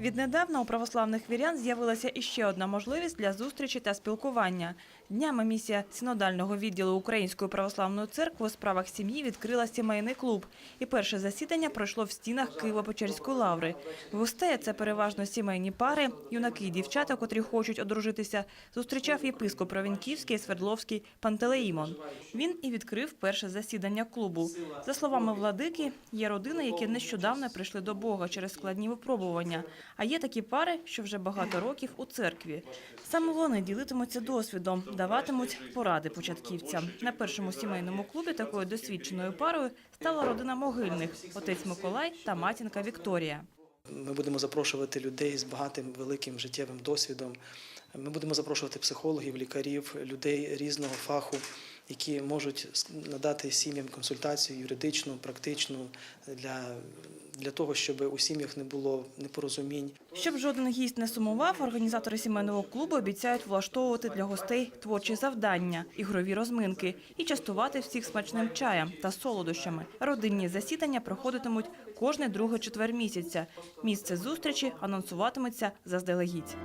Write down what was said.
Віднедавна у православних вірян з'явилася іще одна можливість для зустрічі та спілкування. Днями місія синодального відділу Української православної церкви у справах сім'ї відкрила сімейний клуб. І перше засідання пройшло в стінах Києво-Печерської лаври. Гостей – це переважно сімейні пари, юнаки і дівчата, котрі хочуть одружитися, зустрічав єпископ Провінківський і Свердловський Пантелеїмон. Він і відкрив перше засідання клубу. За словами владики, є родини, які нещодавно прийшли до Бога через складні випробування. А є такі пари, що вже багато років у церкві. Саме вони ділитимуться досвідом, даватимуть поради початківцям. На першому сімейному клубі такою досвідченою парою стала родина могильних – отець Миколай та матінка Вікторія. Ми будемо запрошувати людей з багатим великим життєвим досвідом. Ми будемо запрошувати психологів, лікарів, людей різного фаху, які можуть надати сім'ям консультацію юридичну, практичну для, для того, щоб у сім'ях не було непорозумінь. Щоб жоден гість не сумував, організатори сімейного клубу обіцяють влаштовувати для гостей творчі завдання, ігрові розминки і частувати всіх смачним чаєм та солодощами. Родинні засідання проходитимуть кожний другий четвер місяця. Місце зустрічі анонсуватиметься заздалегідь.